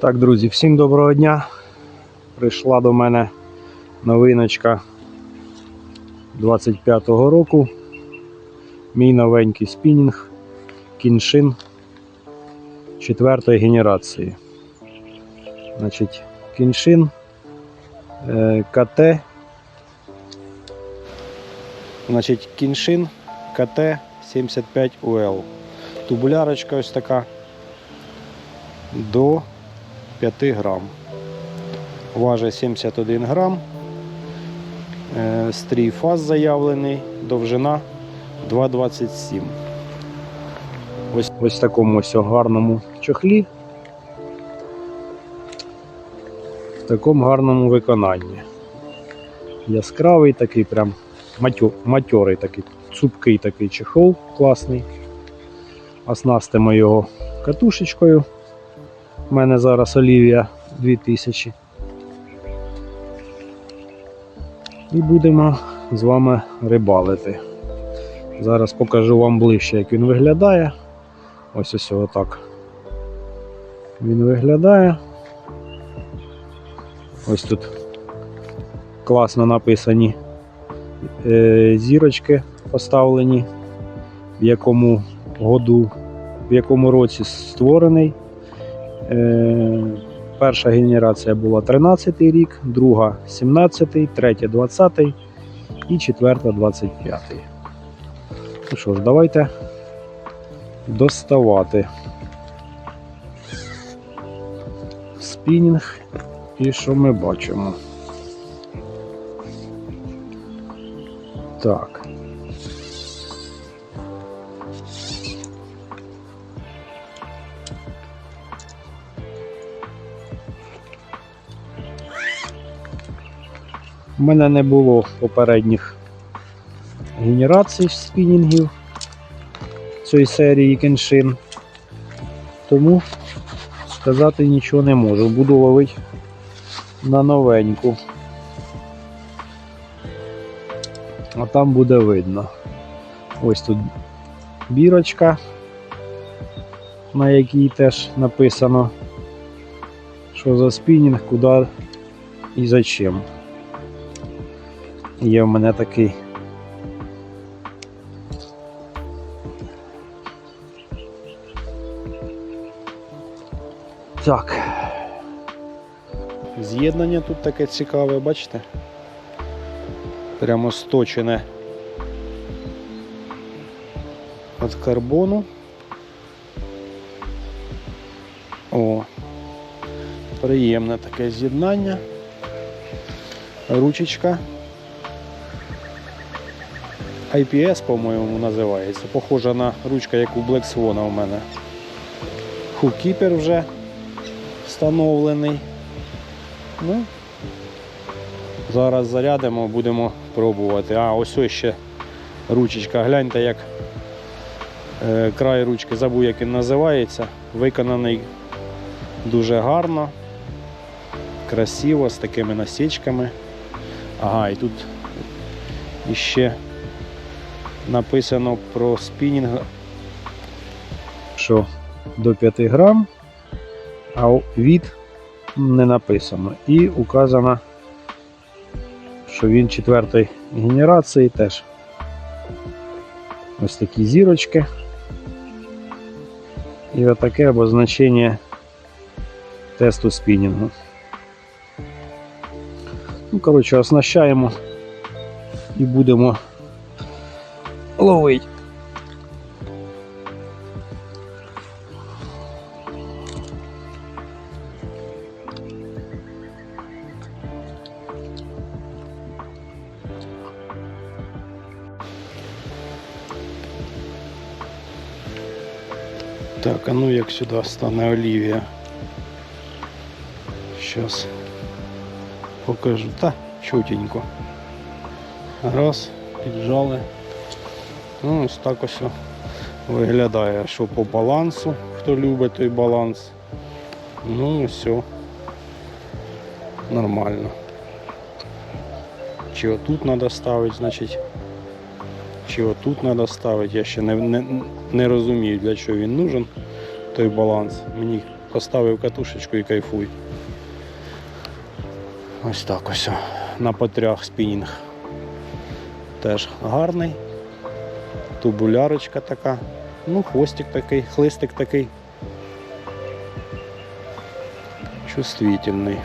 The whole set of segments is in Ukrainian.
Так, друзі, всім доброго дня. Прийшла до мене новиночка 25-го року. Мій новенький спінінг кіншин четвертої генерації. Значить, кіншин е, КТ. Значить, кіншин КТ 75 УЛ. Тубулярочка ось така до 5 грам. Важить 71 грам. Е, Стрій фаз заявлений, довжина 2,27. Ось, ось в такому ось гарному чохлі. В такому гарному виконанні. Яскравий такий, прям матьорий такий, цупкий такий чехол класний. Оснастимо його катушечкою. У мене зараз Олівія 2000. І будемо з вами рибалити. Зараз покажу вам ближче, як він виглядає. Ось ось отак. Він виглядає. Ось тут класно написані е, зірочки поставлені, в якому году, в якому році створений. Е, Перша генерація була 13 й рік, друга 17, й третя 20 і четверта 25. Ну що ж, давайте доставати спінінг і що ми бачимо. Так. У мене не було попередніх генерацій спінінгів цієї серії Кеншин. Тому сказати нічого не можу. Буду ловити на новеньку. А там буде видно. Ось тут бірочка, на якій теж написано, що за спінінг, куди і зачем. Є в мене такий. Так. З'єднання тут таке цікаве, бачите? Прямо сточене від карбону. О, приємне таке з'єднання. Ручечка. IPS, по-моєму, називається. Похожа на ручка, як у Black Swan у мене. Хукіпер вже встановлений. Ну, зараз зарядимо, будемо пробувати. А, ось ось ще ручечка. Гляньте, як е, край ручки, забув, як він називається. Виконаний дуже гарно, красиво, з такими насічками. Ага, і тут іще написано про спінінг, що до 5 грам, а від не написано. І указано, що він четвертої генерації теж. Ось такі зірочки. І отаке обозначення тесту спінінгу. Ну, коротше, оснащаємо і будемо ловить. Так, а ну як сюди стане Олівія. Зараз покажу. Та, чутенько. Раз, піджали. Ну, ось так ось виглядає, що по балансу, хто любить той баланс. Ну все. Нормально. Чи отут треба ставити, значить. Чи отут треба ставити, я ще не, не, не розумію, для чого він нужен, той баланс. Мені поставив катушечку і кайфуй. Ось так ось. На потрях спінінг. Теж гарний. Тубулярочка така. Ну, хвостик такий, хлистик такий. Чувствительний.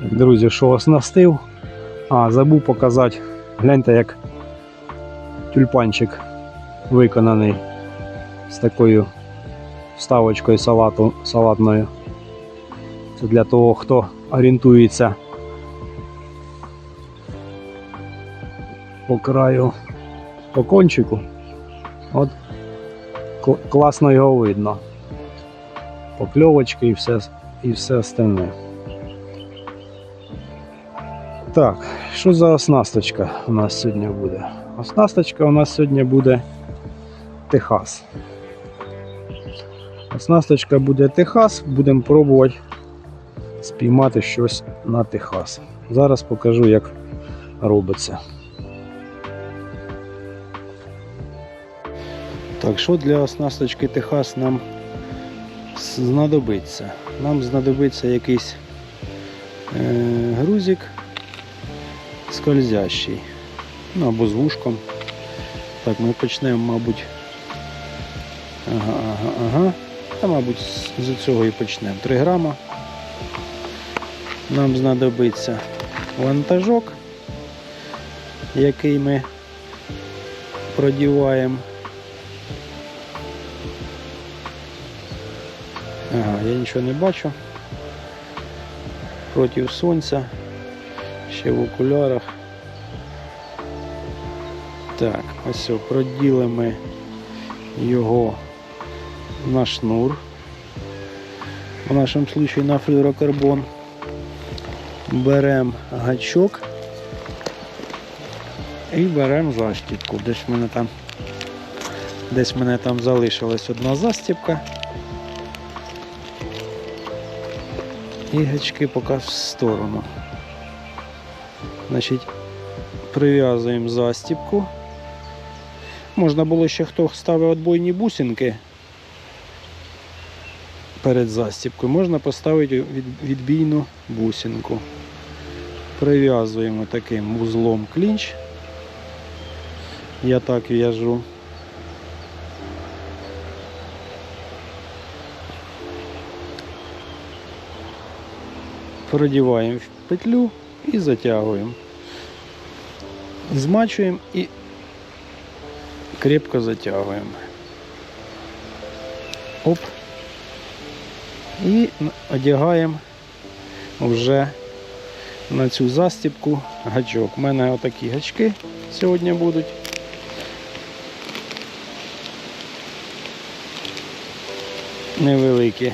Друзі, що оснастив? А, забув показати. Гляньте, як тюльпанчик виконаний з такою вставочкою салату, салатною. Це для того, хто орієнтується по краю, по кончику. От класно його видно. Покльовочки і все, і все остальне. Так, що за оснасточка у нас сьогодні буде? Оснасточка у нас сьогодні буде Техас. Оснасточка буде Техас, будемо пробувати спіймати щось на Техас. Зараз покажу, як робиться. Так, що для оснасточки Техас нам знадобиться? Нам знадобиться якийсь е, грузик скользящий. Ну або з вушком. Так, ми почнемо, мабуть. Ага, ага, ага. Та, мабуть, з- цього і почнемо. 3 грама. Нам знадобиться вантажок, який ми продіваємо. Ага, я нічого не бачу. Проти сонця. Ще в окулярах. Так, ось все, проділимо його на шнур. В нашому случаю на флюрокарбон. Беремо гачок і беремо застіпку. Десь в мене там десь мене там залишилась одна застіпка. І гачки поки в сторону. Значить, прив'язуємо застіпку. Можна було ще хто ставив отбойні бусинки перед застіпкою. Можна поставити від, відбійну бусинку. Прив'язуємо таким вузлом клінч. Я так в'яжу. Продіваємо в петлю і затягуємо. Змачуємо і крепко затягуємо. Оп. І одягаємо вже на цю застіпку гачок. У мене отакі гачки сьогодні будуть. Невеликі.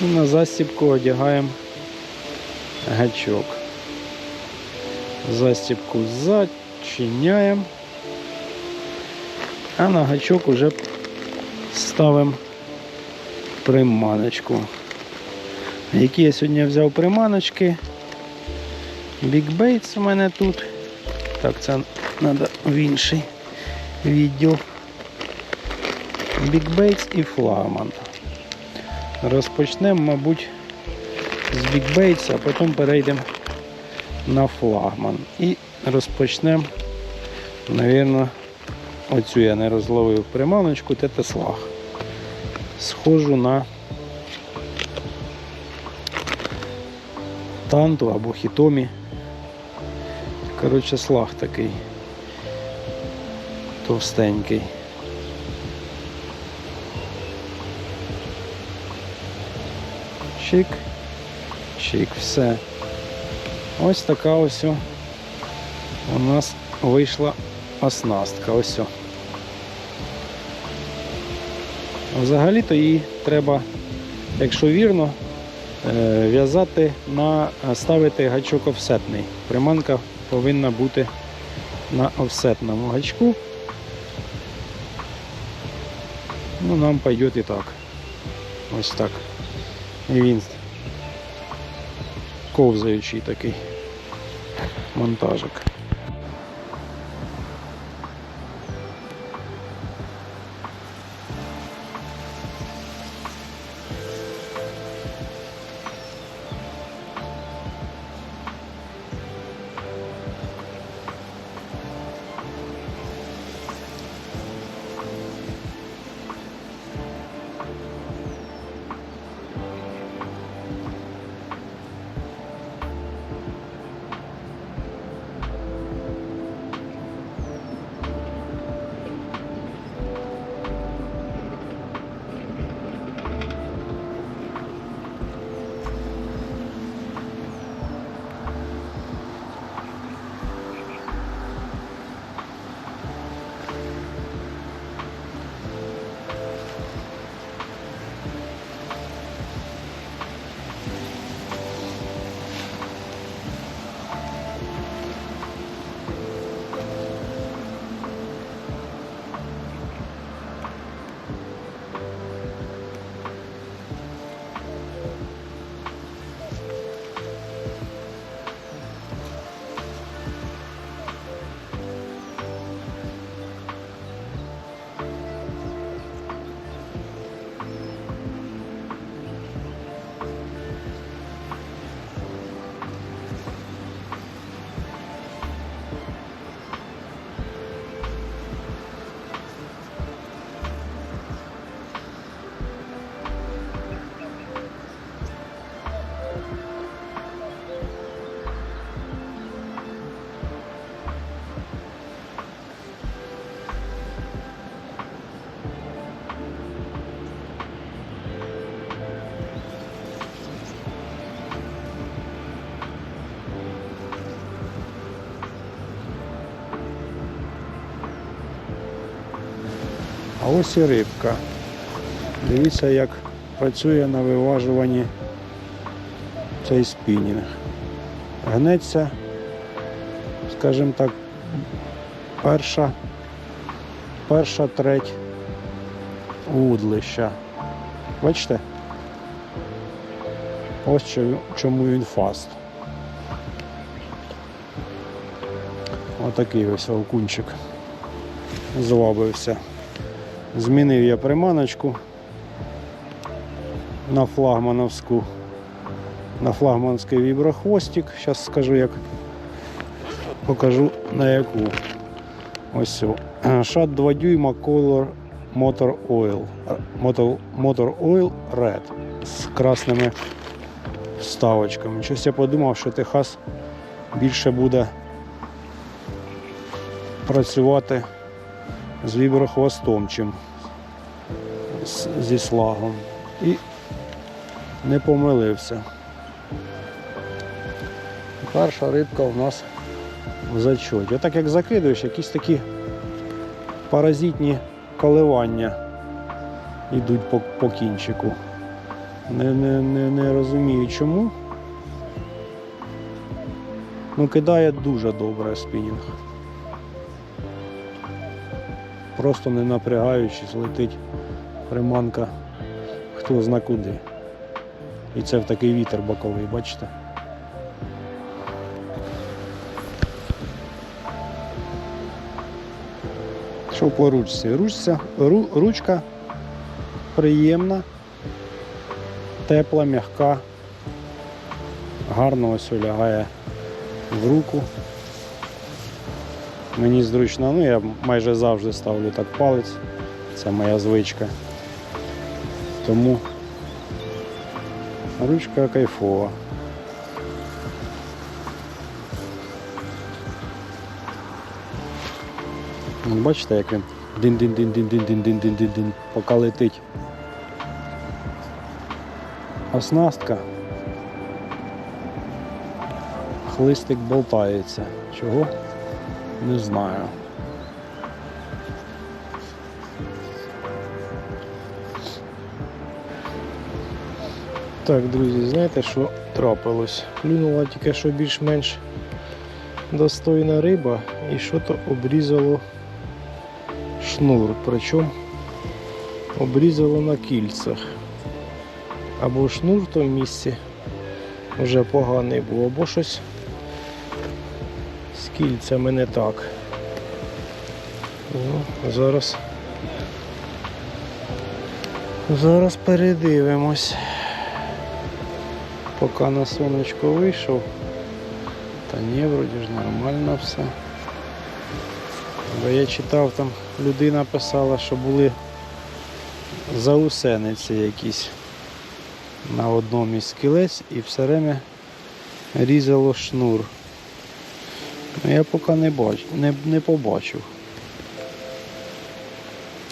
На застіпку одягаємо гачок. Застіпку зачиняємо, а на гачок уже ставимо приманочку. Які я сьогодні взяв приманочки? Baits у мене тут. Так, це треба в інший відділ. Baits і флагман. Розпочнемо, мабуть, з Baits, а потім перейдемо на флагман. І розпочнемо, мабуть, оцю я не розловив приманочку, це слаг. Схожу на танту або хітомі. Коротше, слаг такий товстенький. Чик, чик, все. Ось така ось у нас вийшла оснастка. Ось. Взагалі-то її треба, якщо вірно, в'язати на ставити гачок офсетний. Приманка повинна бути на офсетному гачку. Ну, нам пойдет і так. Ось так. І він ковзаючий такий монтажик. А ось і рибка. Дивіться, як працює на виважуванні цей спінінг. Гнеться, скажімо так, перша, перша треть вудлища. Бачите? Ось чому він фаст. Отакий ось окунчик звабився. Змінив я приманочку на флагмановську, на флагманський віброхвостик. Зараз скажу, як покажу на яку. Ось цю. Шат 2 дюйма Color Motor Oil. Motor, Motor Oil Red з красними вставочками. Щось я подумав, що Техас більше буде працювати з віброхвостом, чим зі слагом. І не помилився. Перша рибка у нас в зачоті. Отак як закидуєш, якісь такі паразитні коливання йдуть по, по кінчику. Не, не, не, не розумію чому. Ну, кидає дуже добре спінінг просто не напрягаючись, летить приманка хто зна куди. І це в такий вітер боковий, бачите? Що по ручці? Ручця, ру, ручка приємна, тепла, м'яка, гарно ось лягає в руку. Мені зручно, ну я майже завжди ставлю так палець. Це моя звичка. Тому ручка кайфова. Бачите, як він дин-дин-дин-дин-дин-дин-дин-дин-дин, поки летить. Оснастка. Хлистик болтається. Чого? Не знаю. Так, друзі, знаєте, що трапилось? Клюнула тільки що більш-менш достойна риба і що-то обрізало шнур. Причому обрізало на кільцях. Або шнур в тому місці вже поганий був, або щось кільцями не так. Ну, зараз. Зараз передивимось. Поки на сонечко вийшов. Та ні, вроді ж нормально все. Бо я читав там, людина писала, що були заусениці якісь на одному із кілець і все время різало шнур. Ну я поки не бач, не, не побачив.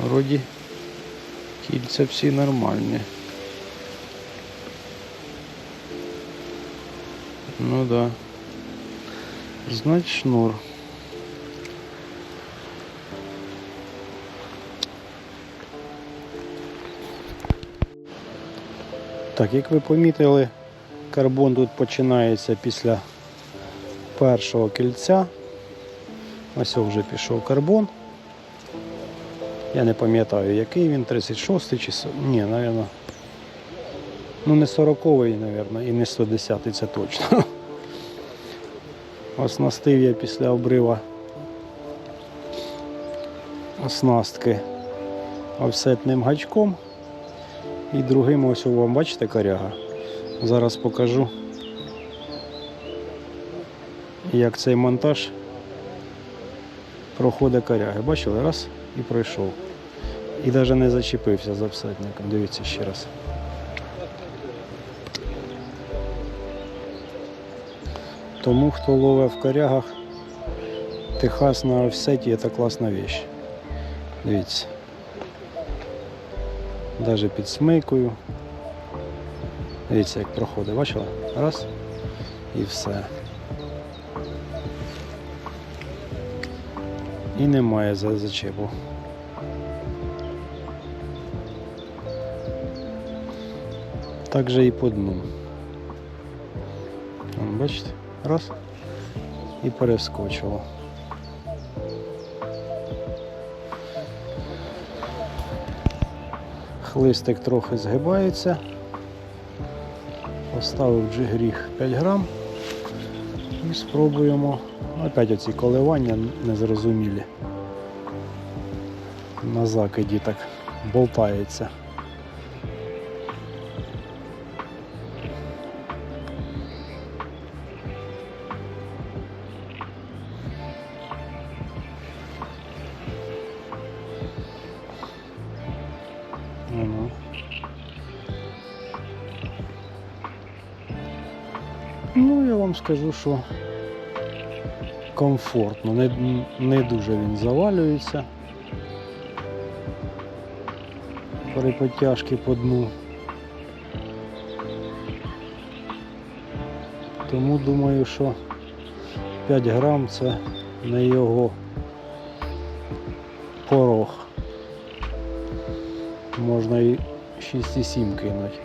Вроді кільця всі нормальні. Ну да. Знать шнур. Так, як ви помітили, карбон тут починається після першого кільця. Ось вже пішов карбон. Я не пам'ятаю, який він, 36-й чи ні, напевно. Ну не 40-й, напевно, і не 110-й, це точно. Оснастив я після обрива оснастки офсетним гачком. І другим ось вам бачите коряга. Зараз покажу, як цей монтаж проходить коряги. Бачили? Раз і пройшов. І навіть не зачепився за офсетником. Дивіться ще раз. Тому хто ловить в корягах, Техас на офсеті це класна вещь. Дивіться. Даже під смикою. Дивіться, як проходить, бачила? Раз і все. І немає за- зачепу. Так же і по дну. Бачите? Раз. І перескочило. Хлистик трохи згибається. Поставив джигріх 5 грам. І спробуємо. Опять оці коливання незрозумілі. На закиді так болтається. Ну. Я вам скажу, що комфортно, не, не дуже він завалюється. При потяжки по дну. Тому думаю, що 5 грам це не його порог. Можна і 6,7 кинути.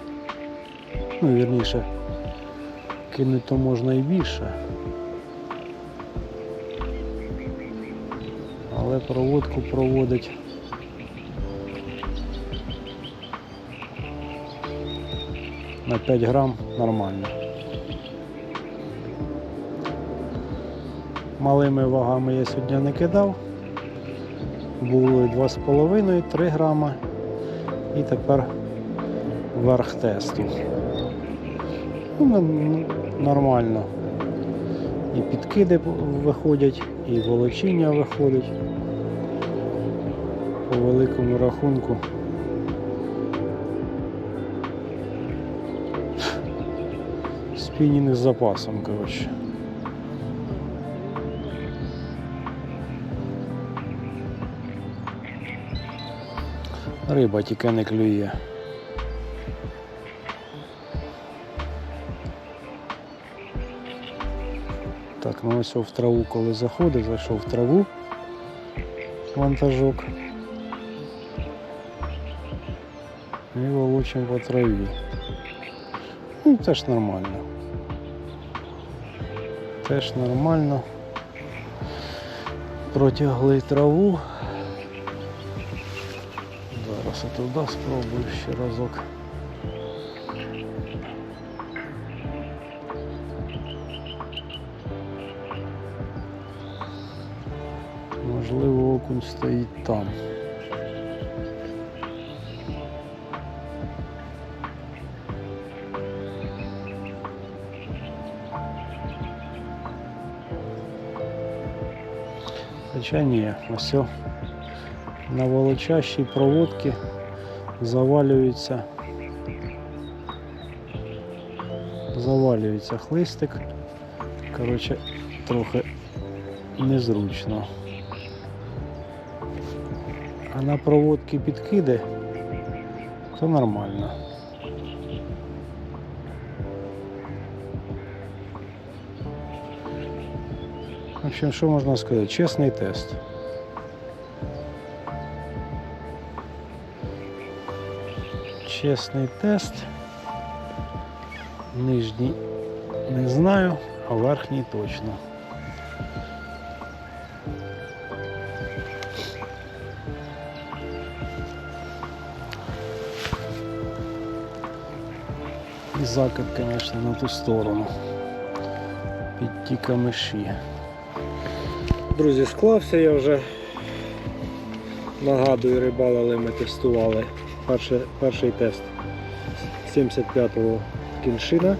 Ну, вірніше, кинути то можна і більше. Але проводку проводить. На 5 грам нормально. Малими вагами я сьогодні не кидав. Було 2,5, 3 грама. І тепер верх тесту. Ну, нормально. І підкиди виходять, і волочіння виходить. По великому рахунку. Спінінг з запасом, коротше. Риба тільки не клює. Так, ну ось в траву, коли заходить, зайшов в траву вантажок. Мило лучим по траві. Ну теж нормально. Теж нормально. Протягли траву. Зараз і туди спробую ще разок. Можливо окунь стоїть там. Хоча ні, ось на волочащій проводці завалюється. Завалюється хлистик. Коротше, трохи незручно. А на проводці підкиди то нормально. В общем, що можна сказати? Чесний тест. Чесний тест. Нижній не знаю, а верхній точно. І закид, звісно, на ту сторону. Під ті камиші. Друзі, склався я вже. Нагадую, рибалили ми тестували перший, перший тест 75-го кіншина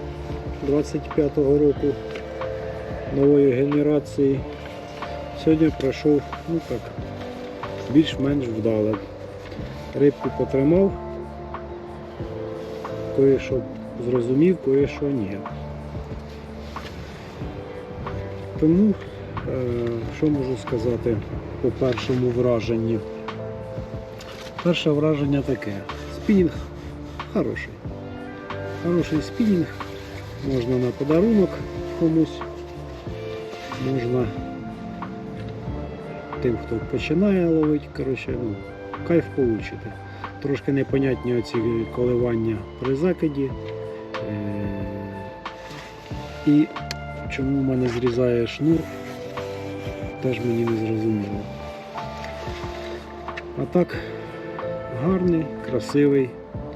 25-го року нової генерації. Сьогодні пройшов ну більш-менш вдало. Рибку потримав, кое-що зрозумів, кое-що ні. Тому, що можу сказати по першому враженні? Перше враження таке. Спінінг хороший. Хороший спінінг. Можна на подарунок комусь. Можна тим, хто починає ловити, коротше, ну, кайф получити. Трошки непонятні оці коливання при закиді. Е, І чому в мене зрізає шнур, теж мені не зрозуміло. А так, гарний, красивий,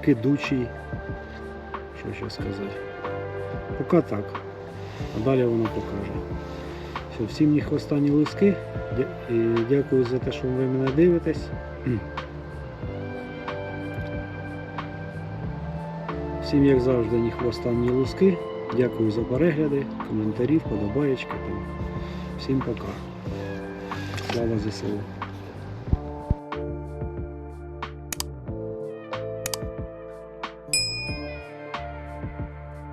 кидучий. Що ще сказати? Поки так. А далі воно покаже. Все, всім ні хвоста, ні лиски. Дякую за те, що ви мене дивитесь. Всім, як завжди, ні хвоста, ні луски. Дякую за перегляди, коментарі, вподобаєчки. Всім пока. escolas de saúde.